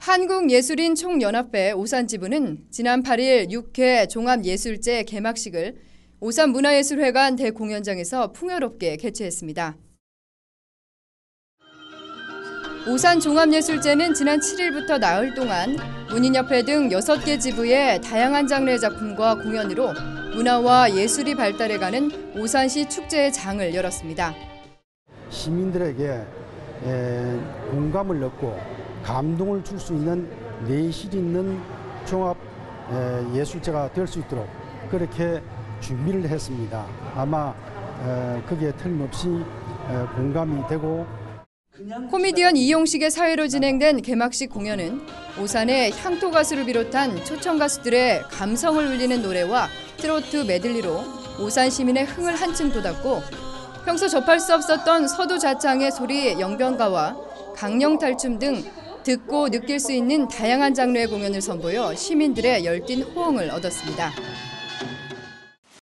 한국예술인 총연합회 오산 지부는 지난 8일 6회 종합예술제 개막식을 오산문화예술회관 대공연장에서 풍요롭게 개최했습니다. 오산 종합예술제는 지난 7일부터 나흘 동안 문인협회 등 6개 지부의 다양한 장르의 작품과 공연으로 문화와 예술이 발달해가는 오산시 축제의 장을 열었습니다. 시민들에게 에, 공감을 얻고 감동을 줄 수 있는 내실 있는 종합 에, 예술제가 될 수 있도록 그렇게 준비를 했습니다. 아마 에, 거기에 틀림없이 에, 공감이 되고 코미디언 이용식의 사회로 진행된 개막식 공연은 오산의 향토 가수를 비롯한 초청 가수들의 감성을 울리는 노래와 트로트 메들리로 오산 시민의 흥을 한층 돋았고 평소 접할 수 없었던 서도 자창의 소리 영변가와 강령 탈춤 등 듣고 느낄 수 있는 다양한 장르의 공연을 선보여 시민들의 열띤 호응을 얻었습니다.